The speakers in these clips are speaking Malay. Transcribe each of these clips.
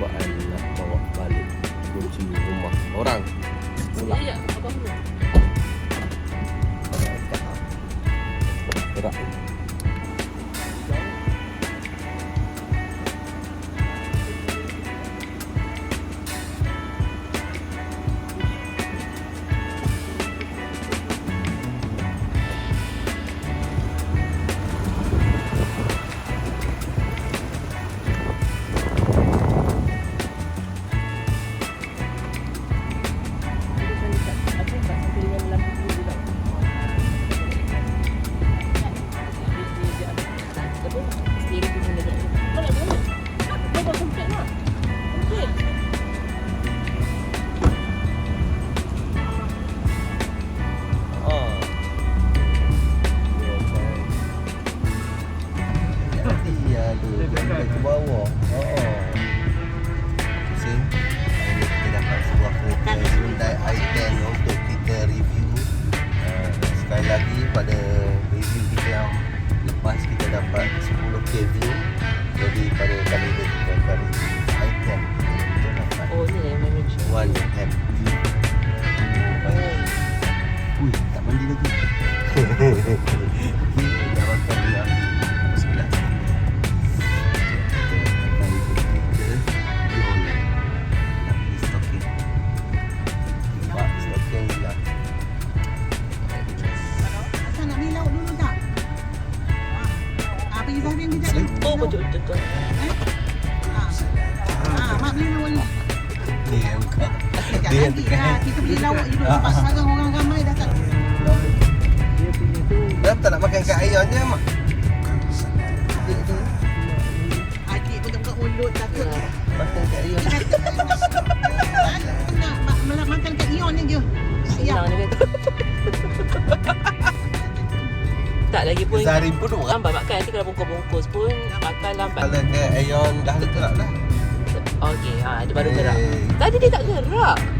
cubaan nak bawa balik kunci rumah orang pulang. Sekejap, apa Nanti ah, kita beli lawak juga Lepas sarang orang ramai datang. Kenapa tak nak makan kat ayah je, Mak? Adik pun tak buka mulut, takut. Ya, makan kat Ion Nak makan kat Ion ni je. Tak lagi pun Sehari pun orang Lambat makan, nanti kalau bungkus-bungkus pun Makan lambat. Kalau kat Ion dah gerak lah. Okey, ha, dia baru eh. gerak. Tadi dia tak gerak.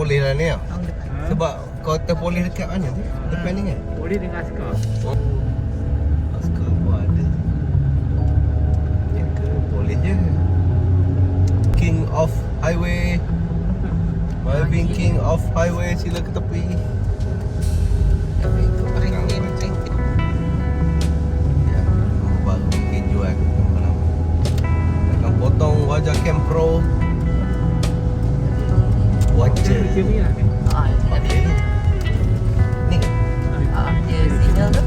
polis lah ni ah. tau Sebab kota polis dekat mana tu? Depan ni kan? Hmm. Polis dengan askar. Oh. Askar pun ada. Jaga polis je. King of Highway. Malvin King of Highway sila ke tepi. Ya, potong wajah Camp Pro watcher ni lah Haa, dia ni. Ni. Ah, Haa, dia signal tu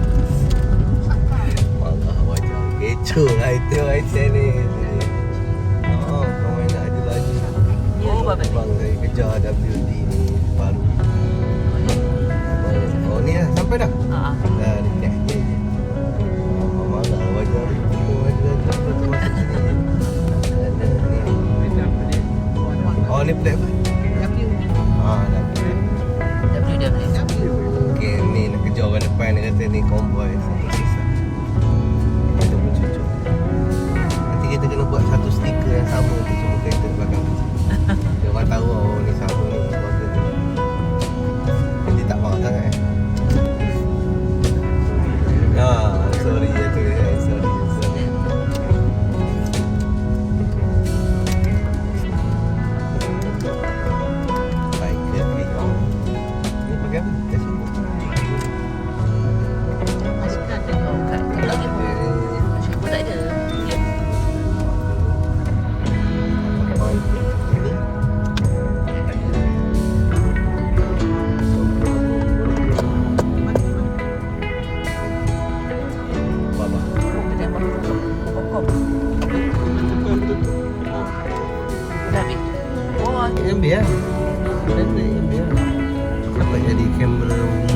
Allah wajah. Kecoh lah itu wajah ni. Oh, saya kejar WD ni baru. Oh ni lah sampai dah? Haa Dah ni dah marah wajah wajah masuk sini Oh ni apa? Dia MB lah lah Dapat jadi kamera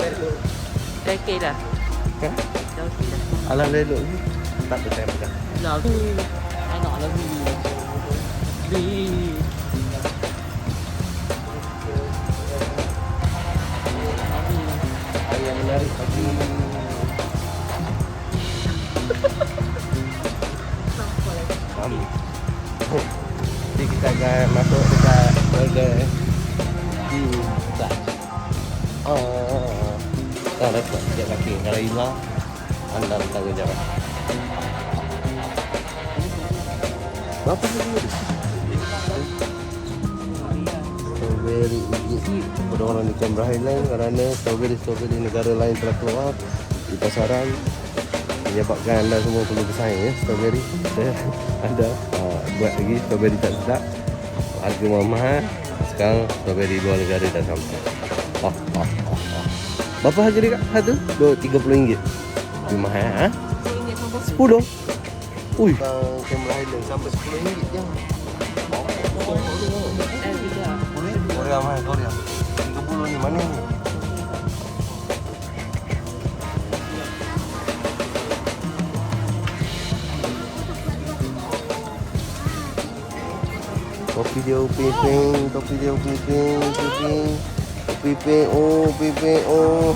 Dah okey dah. Dah okey dah. Alam lelok ni Tak percaya. Anak lagi. Di. Ayah menarik pagi Faham? Oh, Jadi kita akan masuk dekat burger di Dutch. Oh, dah dapat sekejap kaki. Kalau hilang, anda bertanggung jawab. Berapa harga dia? Strawberry Pada orang di Canberra Highland Kerana strawberry-strawberry negara lain telah keluar Di pasaran Menyebabkan anda semua perlu bersaing ya Strawberry Ada, ada uh, Buat lagi strawberry tak sedap Harga mahal Sekarang strawberry luar negara dah sampai oh, oh, oh, oh. Berapa harga dia? Satu? Dua, tiga puluh ringgit Lebih mahal ha? RM1 sampai Sepuluh Ui Camera Highland sampai sepuluh ringgit je. Korea mahal Korea 30 ni mana ni Kopi dia uping-uping, kopi dia uping-uping, uping Uping-uping, oh, uping-uping, oh.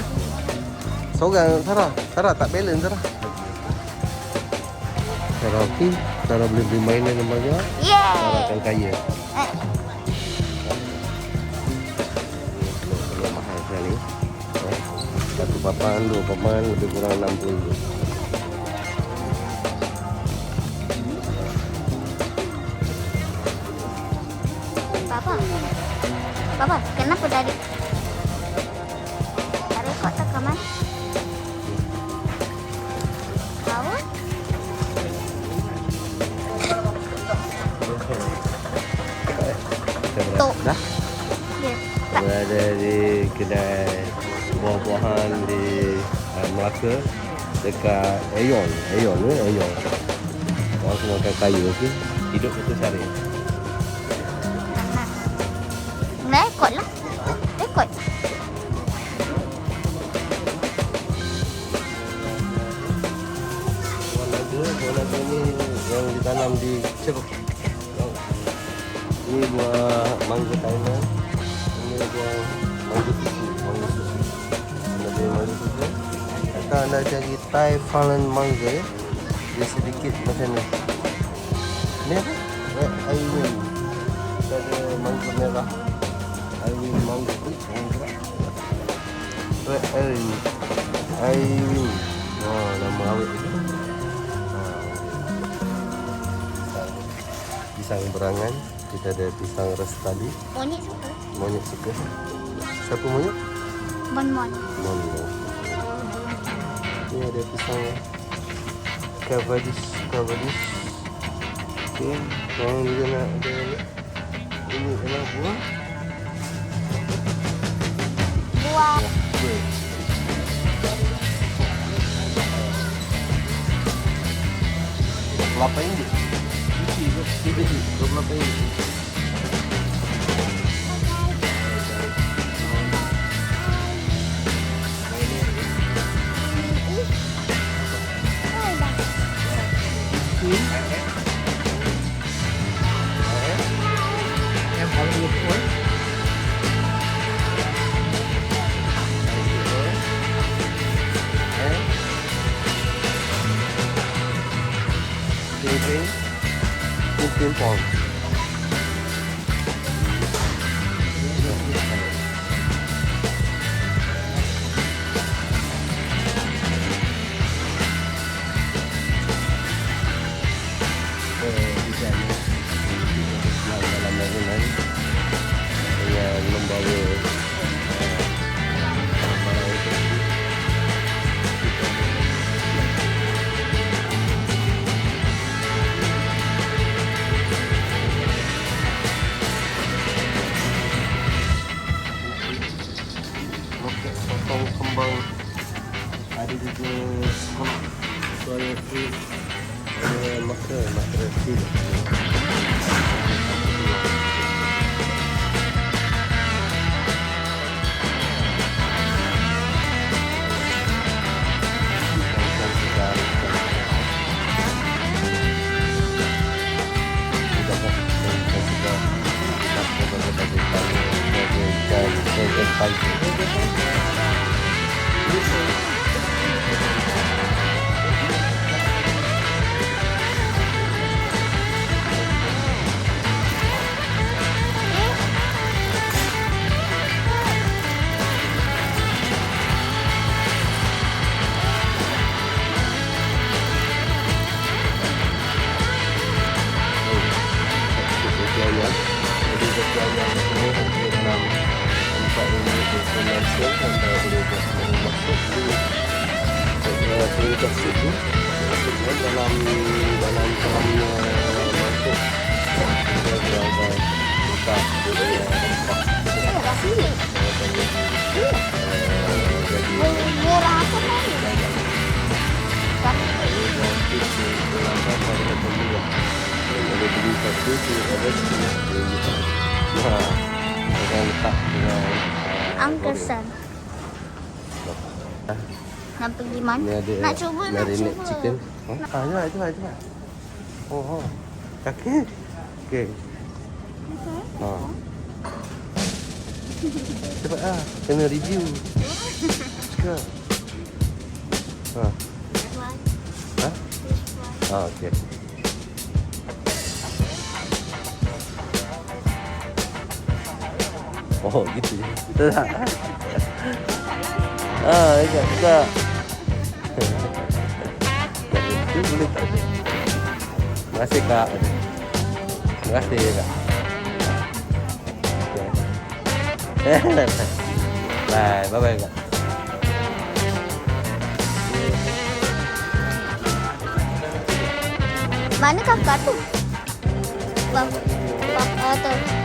Seorang, Sarah, Sarah tak balance Sarah Sarah okey, Sarah boleh beli mainan yang banyak. Sarah akan kaya. Kalau mahal sekali. Eh, Satu papan, dua papan, lebih kurang 60 ribu Papa. Papa, kenapa dari kedai buah-buahan di uh, Melaka dekat Aeon. Aeon ni Aeon. Orang semua akan kaya okey. Hidup satu sehari. Nah, rekod lah. Rekod. Buah naga, buah naga ni yang ditanam di ceruk. Ini buah mangga Thailand. Atau anda cari Thai Fallen mangga. Dia sedikit macam ni. Ni apa? Red Iwin. Kita ada mangga merah. Iwin mangga. Mangga. Red Iwin. Iwin. Oh, nama awet dia. pisang berangan kita ada pisang restali Monyet suka. monyet suka siapa monyet Bon-bon. monyet ni ada pisang cavadis cavadis okey korang juga nak ada ni ini adalah buah Buah. okey Berapa ringgit? Kecil, kecil. Berapa ringgit? Ha. Dengan letak dengan Angkesan. Nak pergi mana? Ada nak cuba, nak cuba. chicken. Ha, cepat, cepat, cepat. Oh, oh. Kaki. Okey. Ha. Cepat ah, kena review. Cakap. Ha. Ha? Ha, okey. Oh, gitu je. Betul tak? Ah, dekat, dekat. Itu boleh tak ada. Terima kasih kak. Terima kasih kak. Okay. Bye, bye bye kak. Mana kakak tu? Bang. Bang, oh, tu.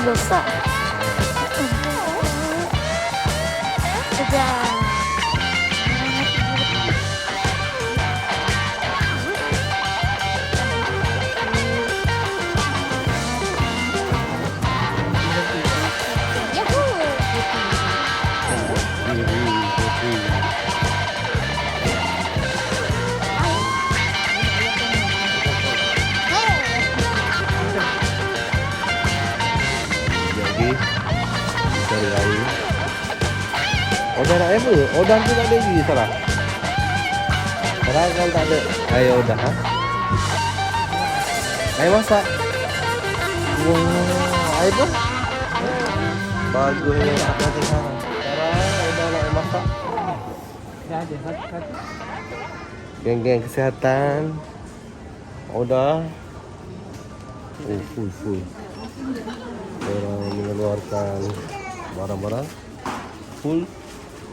Kan Apa? Odah tu tak ada lagi Sarah Sarah kan tak ada Air odah ha? Air masak. Wah Air apa? Bagus ni Apa tu Sarah Sarah odah nak air masak. Dah ada satu-satu. Geng-geng kesihatan. Odah Oh full full. Orang mengeluarkan barang-barang. Full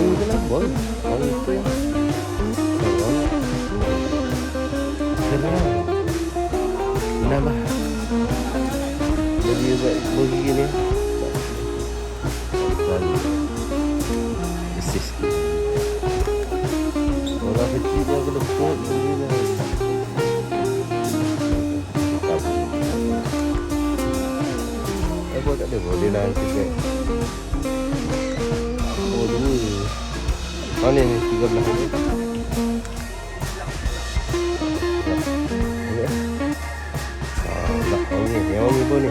Wangi tu lah Boleh Wangi tu yang Yang wangi Kenapa Menambah Jadi buat bagi gini Dan Besis Orang kecil dia kena put Begini dah Tabu Eh buat tak ada boleh lah Oh ni ni 13 ni. Ya. Ni. Ah, nak oh ni, yang ni pun ni.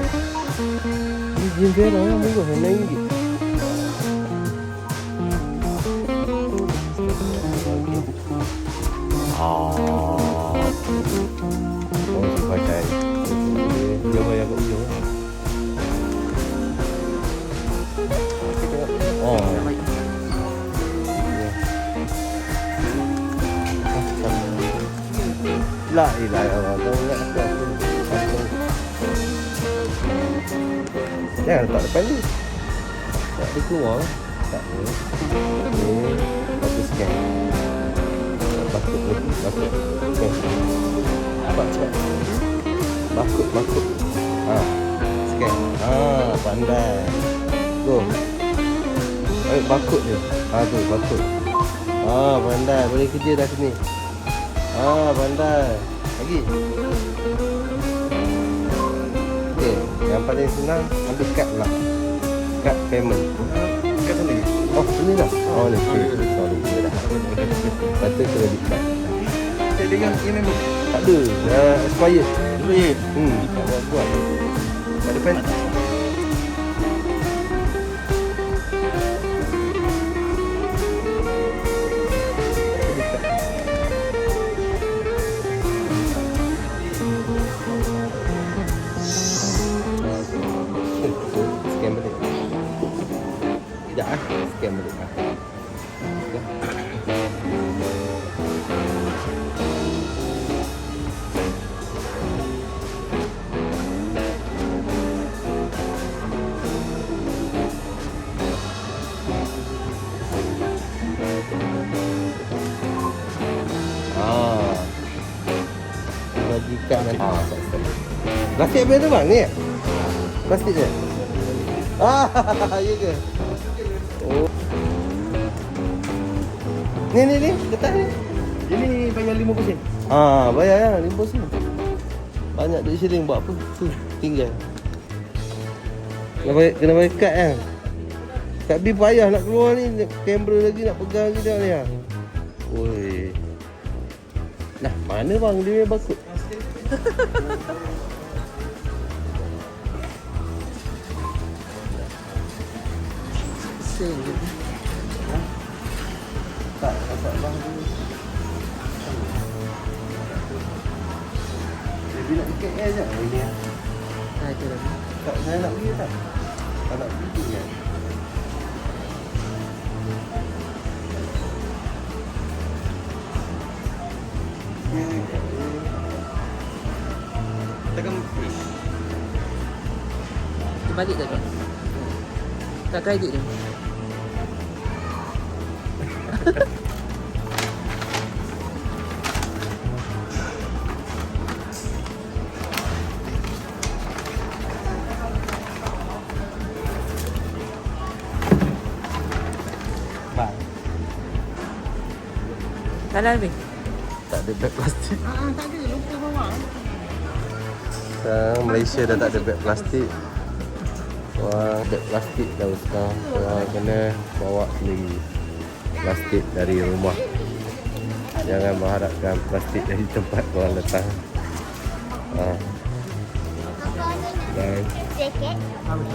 Ni jin dia dah yang minggu naik La ilaha illallah. Jangan letak depan ni. Tak ada keluar. Tak ada. Ni. Aku scan. Bakut lagi. Bakut. Scan. Cepat cepat. Bakut bakut. Ha. Scan. Ha. Pandai. Go. Ambil bakut je. Ha tu bakut. Ha pandai. Boleh kerja dah sini. Ah, pandai. Lagi. Okey, yang paling senang ambil kad lah. Kad payment. Kat sana ni. Oh, ini dah. Oh, ni. Okay. Sorry, dia dah. Patut credit card. Saya dengar ini memang Tak ada. Dah expired. Boleh. Hmm, tak buat buat. Tak ada pen. Ah. Scan balik ah. Ah. Nanti. Ah, tak stop. Plastik apa tu bang ni? Plastik je. Ah, ya ke? Oh. Ni ni ni, kertas ni. Ini bayar 50 sen. Ah, bayar ya, limpo sen. Banyak duit shilling buat apa? Tu, tinggal. Kena bayar, kena bayar kad kan? Kak B payah nak keluar ni, kamera lagi nak pegang lagi dah ni. ah. Oi. Nah, mana bang dia bakut? Sen Dia bilang ikat air je. Oh, ini ah. Ah, tu dah. Tak, saya nak pergi tak? Tak nak pergi kan? Tekan fish. Dia balik tak kan? Tak kredit dia. Tak ada habis. Tak ada beg plastik. Ah, tak ada. Lupa bawa. Sekarang Malaysia dah tak ada beg plastik. Orang beg plastik dah sekarang. Orang kena bawa sendiri plastik dari rumah. Jangan mengharapkan plastik dari tempat orang letak. Ha. Dan Jaket. Mana?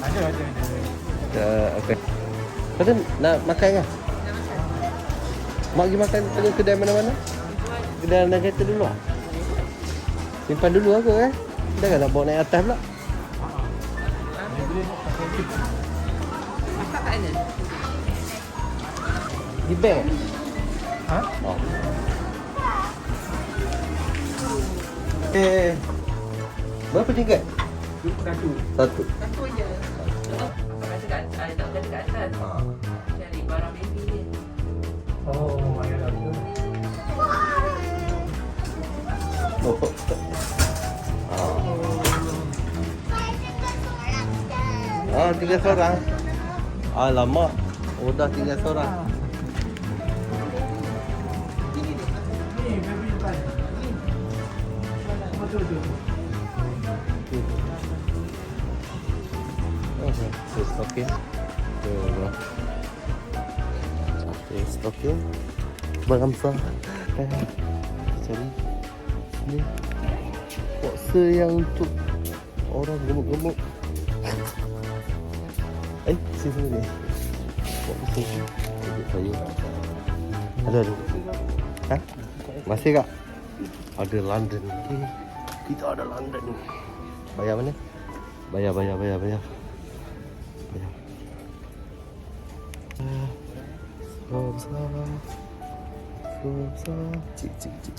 Ada, ada, ada. uh, okay. Kau tu nak makan ke? Mak pergi makan tengah kedai mana-mana? Kedai dalam kereta dulu lah. Simpan dulu aku eh. Jangan nak bawa naik atas pula. Masak kat mana? Di bank eh? Ha? Oh. Eh. Berapa tingkat? Satu. Satu. Ah, tinggal seorang. Alamak. Oh, dah tinggal seorang. Okay. Stocking. Barang besar. Cari. Ni. Boxer yang untuk orang gemuk-gemuk. Sini sini ni. Boxer. Tunjuk saya. Ada ada. Ha? Masih kak? Ada London. Okay. Kita ada London. Bayar mana? Bayar, bayar, bayar, bayar. Ah, besar. So besar. Cik, cik, cik.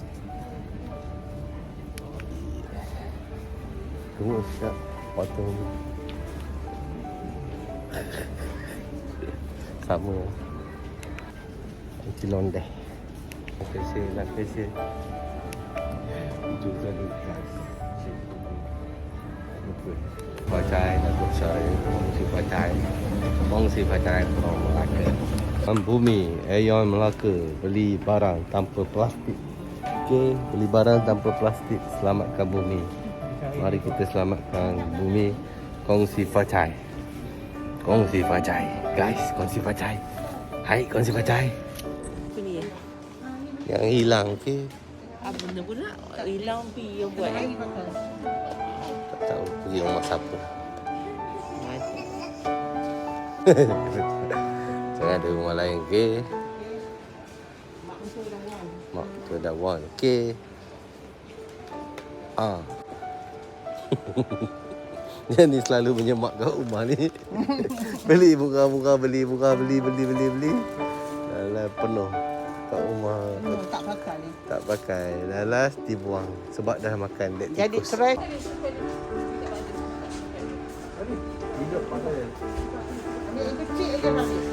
Tunggu siap. Potong Sama. Anti londeh. Nak facial, nak facial. Juga. Phá chai si phá chai mong si phá chai Melaka bumi Aeon Melaka beli barang tanpa plastik Okay, beli barang tanpa plastik selamatkan bumi Mari kita selamatkan bumi Kongsi chai Kongsi phá chai Guys, kongsi phá chai Hai, kongsi phá chai Apa ni? Yang hilang ke Apa benda pula? Hilang pi yang buat. Tak tahu pergi rumah siapa Jangan ada rumah lain ke Mak tu dah wan ke Ah Dia ni selalu menyemak kat rumah ni. Beli buka-buka beli buka beli beli beli beli. Dah penuh kat rumah. Tak pakai ni. tak pakai. Dah last dibuang Sebab dah makan dek Jadi tikus. kerai Hidup pada ambil yang kecil aja balik.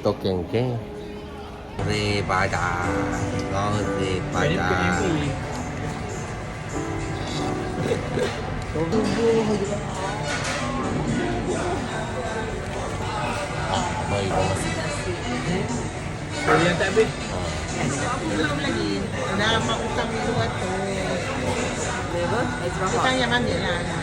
Beli stok yang ke Re pada Kau re pada Mari kau masuk Yang tak habis. Belum lagi. Dah mak utang ni dua tu. Utang yang ambil lah.